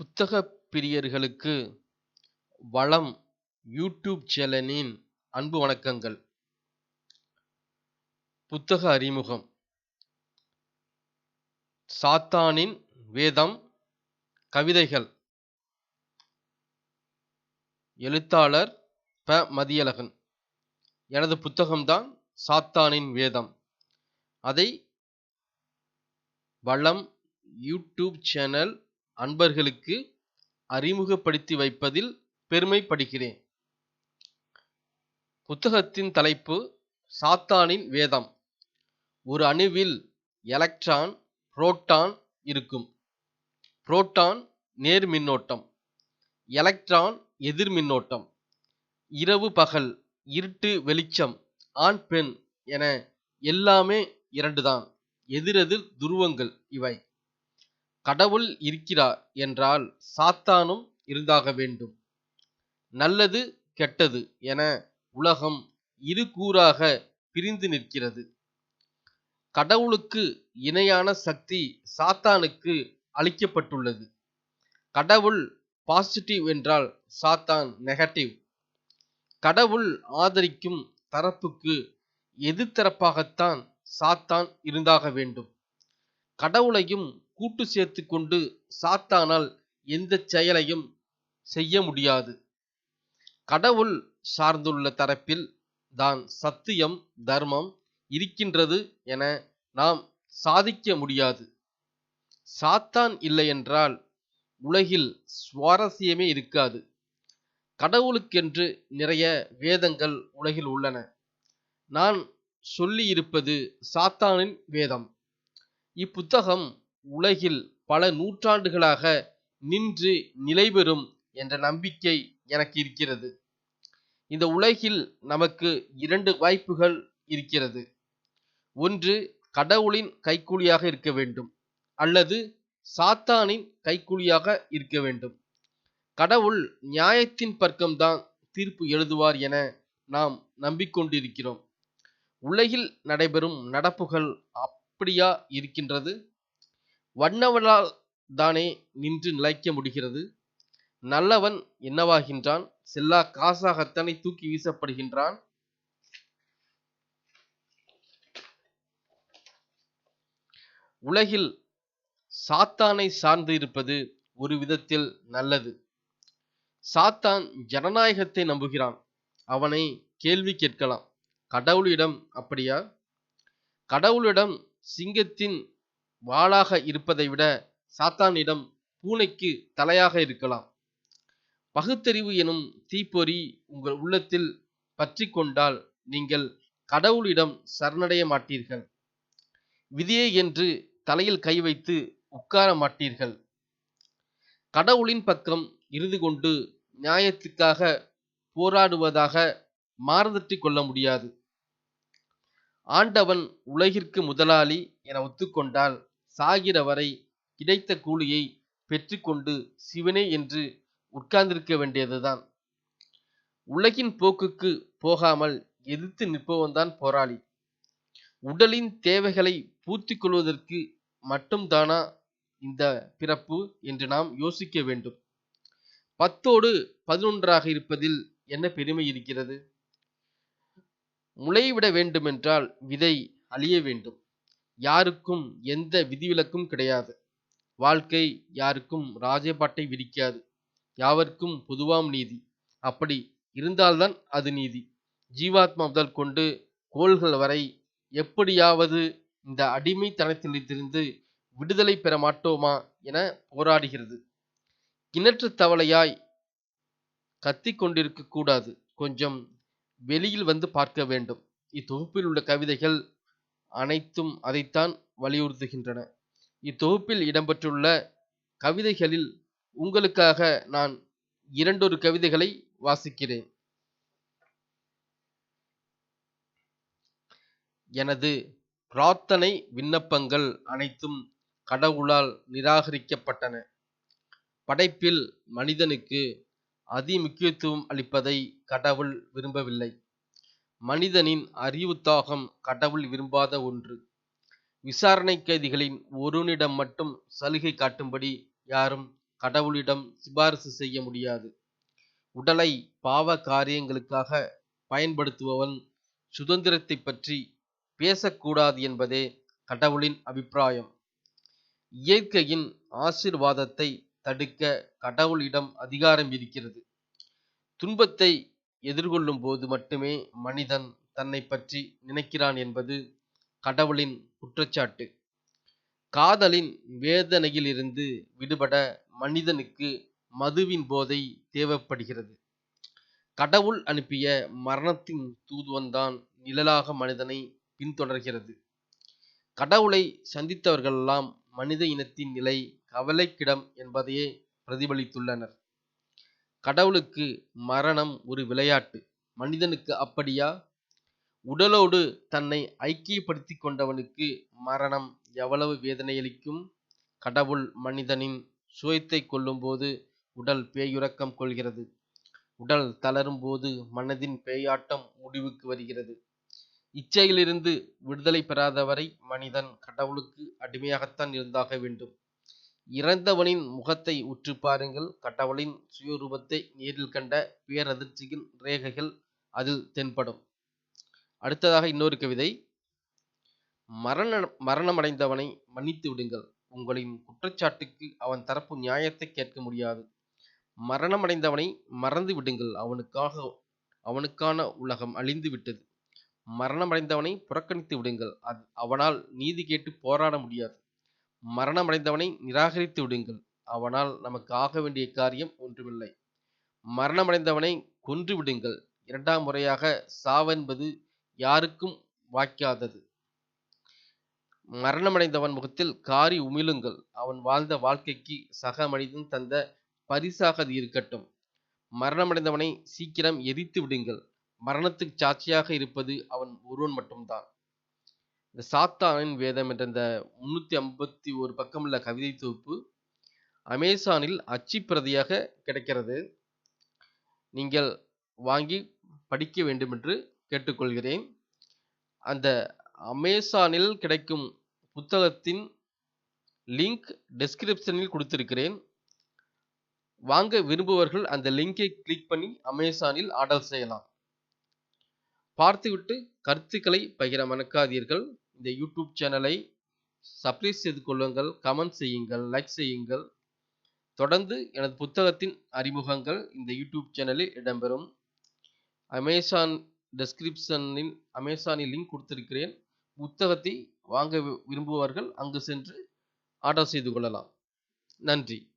புத்தக பிரியர்களுக்கு வளம் யூடியூப் சேனலின் அன்பு வணக்கங்கள். புத்தக அறிமுகம். சாத்தானின் வேதம் கவிதைகள். எழுத்தாளர் ப. மதியழகன். எனது புத்தகம்தான் சாத்தானின் வேதம். அதை வளம் யூடியூப் சேனல் அன்பர்களுக்கு அறிமுகப்படுத்தி வைப்பதில் பெருமைப்படுகிறேன். புத்தகத்தின் தலைப்பு சாத்தானின் வேதம். ஒரு அணுவில் எலக்ட்ரான் புரோட்டான் இருக்கும். புரோட்டான் நேர் மின்னோட்டம். எலக்ட்ரான் எதிர் மின்னோட்டம். இரவு பகல் இருட்டு வெளிச்சம் ஆண் பெண் என எல்லாமே இரண்டுதான். எதிரெதிர் துருவங்கள் இவை. கடவுள் இருக்கிறார் என்றால் சாத்தானும் இருந்தாக வேண்டும். நல்லது கெட்டது என உலகம் இரு கூறாக பிரிந்து நிற்கிறது. கடவுளுக்கு இணையான சக்தி சாத்தானுக்கு அளிக்கப்பட்டுள்ளது. கடவுள் பாசிட்டிவ் என்றால் சாத்தான் நெகட்டிவ் கடவுள் ஆதரிக்கும் தரப்புக்கு எதிர்த்தரப்பாகத்தான் சாத்தான் இருந்தாக வேண்டும். கடவுளையும் கூட்டு சேர்த்து கொண்டு சாத்தானால் எந்த செயலையும் செய்ய முடியாது. கடவுள் சார்ந்துள்ள தரப்பில் தான் சத்தியம் தர்மம் இருக்கின்றது என நாம் சாதிக்க முடியாது. சாத்தான் இல்லையென்றால் உலகில் சுவாரஸ்யமே இருக்காது. கடவுளுக்கென்று நிறைய வேதங்கள் உலகில் உள்ளன. நான் சொல்லியிருப்பது சாத்தானின் வேதம். இப்புத்தகம் உலகில் பல நூற்றாண்டுகளாக நின்று நிலைபெறும் என்ற நம்பிக்கை எனக்கு இருக்கிறது. இந்த உலகில் நமக்கு இரண்டு வாய்ப்புகள் இருக்கிறது. ஒன்று கடவுளின் கைக்கூலியாக இருக்க வேண்டும் அல்லது சாத்தானின் கைக்கூலியாக இருக்க வேண்டும். கடவுள் நியாயத்தின் பக்கம்தான் தீர்ப்பு எழுதுவார் என நாம் நம்பிக்கொண்டிருக்கிறோம். உலகில் நடைபெறும் நடப்புகள் அப்படியா இருக்கின்றது? வண்ணவனால் தானே நின்று நிலைக்க முடிகிறது? நல்லவன் என்னவாகின்றான்? செல்லா காசாகத்தானே தூக்கி வீசப்படுகின்றான். உலகில் சாத்தானை சார்ந்து இருப்பது ஒரு விதத்தில் நல்லது. சாத்தான் ஜனநாயகத்தை நம்புகிறான். அவனை கேள்வி கேட்கலாம். கடவுளிடம் அப்படியா? கடவுளிடம் சிங்கத்தின் வாளாக இருப்பதை விட சாத்தானிடம் பூனைக்கு தலையாக இருக்கலாம். பகுத்தறிவு எனும் தீப்பொறி உங்கள் உள்ளத்தில் பற்றி கொண்டால் நீங்கள் கடவுளிடம் சரணடைய மாட்டீர்கள். விதியே என்று தலையில் கை வைத்து உட்கார மாட்டீர்கள். கடவுளின் பக்கம் இருந்து கொண்டு நியாயத்துக்காக போராடுவதாக மாறுதட்டி கொள்ள முடியாது. ஆண்டவன் உலகிற்கு முதலாளி என ஒத்துக்கொண்டால் சாகிற வரை கிடைத்த கூலியை பெற்றுக்கொண்டு சிவனே என்று உட்கார்ந்திருக்க வேண்டியதுதான். உலகின் போக்குக்கு போகாமல் எதிர்த்து நிற்பவன்தான் போராளி. உடலின் தேவைகளை பூர்த்தி கொள்வதற்கு மட்டும்தானா இந்த பிறப்பு என்று நாம் யோசிக்க வேண்டும். பத்தோடு பதினொன்றாக இருப்பதில் என்ன பெருமை இருக்கிறது? முளைவிட வேண்டுமென்றால் விதை அழிய வேண்டும். யாருக்கும் எந்த விதிவிலக்கும் கிடையாது. வாழ்க்கை யாருக்கும் ராஜபாட்டை விதிக்காது. யாவர்க்கும் பொதுவாம் நீதி. அப்படி இருந்தால்தான் அது நீதி. ஜீவாத்மா முதல் கொண்டு கோள்கள் வரை எப்படியாவது இந்த அடிமைத்தனத்திலிருந்து விடுதலை பெற மாட்டோமா என போராடுகிறது. கிணற்று தவளையாய் கத்தி கொண்டிருக்க கூடாது. கொஞ்சம் வெளியில் வந்து பார்க்க வேண்டும். இத்தொகுப்பில் உள்ள கவிதைகள் அனைத்தும் அதைத்தான் வலியுறுத்துகின்றன. இத்தொகுப்பில் இடம்பெற்றுள்ள கவிதைகளில் உங்களுக்காக நான் இரண்டொரு கவிதைகளை வாசிக்கிறேன். எனது பிரார்த்தனை விண்ணப்பங்கள் அனைத்தும் கடவுளால் நிராகரிக்கப்பட்டன. படைப்பில் மனிதனுக்கு அதி முக்கியத்துவம் அளிப்பதை கடவுள் விரும்பவில்லை. மனிதனின் அறிவுத்தாகம் கடவுள் விரும்பாத ஒன்று. விசாரணை கைதிகளின் ஒருவனிடம் மட்டும் சலுகை காட்டும்படி யாரும் கடவுளிடம் சிபாரிசு செய்ய முடியாது. உடலை பாவ காரியங்களுக்காக பயன்படுத்துபவன் சுதந்திரத்தை பற்றி பேசக்கூடாது என்பதே கடவுளின் அபிப்பிராயம். இயற்கையின் ஆசிர்வாதத்தை தடுக்க கடவுளிடம் அதிகாரம் இருக்கிறது. துன்பத்தை எதிர்கொள்ளும் போது மட்டுமே மனிதன் தன்னை பற்றி நினைக்கிறான் என்பது கடவுளின் குற்றச்சாட்டு. காதலின் வேதனையிலிருந்து விடுபட மனிதனுக்கு மதுவின் போதை தேவைப்படுகிறது. கடவுள் அனுப்பிய மரணத்தின் தூதுவன்தான் நிழலாக மனிதனை பின்தொடர்கிறது. கடவுளை சந்தித்தவர்களெல்லாம் மனித இனத்தின் நிலை கவலைக்கிடம் என்பதையே பிரதிபலித்துள்ளனர். கடவுளுக்கு மரணம் ஒரு விளையாட்டு. மனிதனுக்கு அப்படியா? உடலோடு தன்னை ஐக்கியப்படுத்தி கொண்டவனுக்கு மரணம் எவ்வளவு வேதனையளிக்கும்? கடவுள் மனிதனின் சுயத்தை கொள்ளும்போது உடல் பேயுறக்கம் கொள்கிறது. உடல் தளரும் போது மனதின் பேயாட்டம் முடிவுக்கு வருகிறது. இச்சையிலிருந்து விடுதலை பெறாதவரை மனிதன் கடவுளுக்கு அடிமையாகத்தான் இருந்தாக வேண்டும். இறந்தவனின் முகத்தை உற்று பாருங்கள். கடவுளின் சுயரூபத்தை நேரில் கண்ட பேரதிர்ச்சியின் ரேகைகள் அதில் தென்படும். அடுத்ததாக இன்னொரு கவிதை. மரண மரணமடைந்தவனை மன்னித்து விடுங்கள். உங்களின் குற்றச்சாட்டுக்கு அவன் தரப்பு நியாயத்தை கேட்க முடியாது. மரணமடைந்தவனை மறந்து விடுங்கள். அவனுக்காக அவனுக்கான உலகம் அழிந்து விட்டது. மரணமடைந்தவனை புறக்கணித்து விடுங்கள். அவனால் நீதி கேட்டு போராட முடியாது. மரணமடைந்தவனை நிராகரித்து விடுங்கள். அவனால் நமக்கு ஆக வேண்டிய காரியம் ஒன்றுமில்லை. மரணமடைந்தவனை கொன்று விடுங்கள். இரண்டாம் முறையாக சாவென்பது யாருக்கும் வாய்க்காதது. மரணமடைந்தவன் முகத்தில் காரி உமிழுங்கள். அவன் வாழ்ந்த வாழ்க்கைக்கு சக மனிதன் தந்த பரிசாக அது இருக்கட்டும். மரணமடைந்தவனை சீக்கிரம் எரித்து விடுங்கள். மரணத்துக்கு சாட்சியாக இருப்பது அவன் ஒருவன் மட்டும்தான். இந்த சாத்தானின் வேதம் என்ற இந்த முன்னூற்றி ஐம்பத்தி ஒரு பக்கமுள்ள கவிதை தொகுப்பு அமேசானில் அச்சுப்பிரதியாக கிடைக்கிறது. நீங்கள் வாங்கி படிக்க வேண்டும் என்று கேட்டுக்கொள்கிறேன். அந்த அமேசானில் கிடைக்கும் புத்தகத்தின் லிங்க் டெஸ்கிரிப்ஷனில் கொடுத்திருக்கிறேன். வாங்க விரும்புவர்கள் அந்த லிங்கை கிளிக் பண்ணி அமேசானில் ஆர்டர் செய்யலாம். பார்த்துவிட்டு கருத்துக்களை பகிர மறக்காதீர்கள். இந்த யூடியூப் சேனலை சப்ஸ்கிரைப் செய்து கொள்ளுங்கள் கமெண்ட் செய்யுங்கள் லைக் செய்யுங்கள். தொடர்ந்து எனது புத்தகத்தின் அறிமுகங்கள் இந்த யூடியூப் சேனலில் இடம்பெறும். அமேசான் டெஸ்கிரிப்ஷனில் அமேசானில் லிங்க் கொடுத்திருக்கிறேன். புத்தகத்தை வாங்க விரும்புபவர்கள் அங்கு சென்று ஆர்டர் செய்து கொள்ளலாம். நன்றி.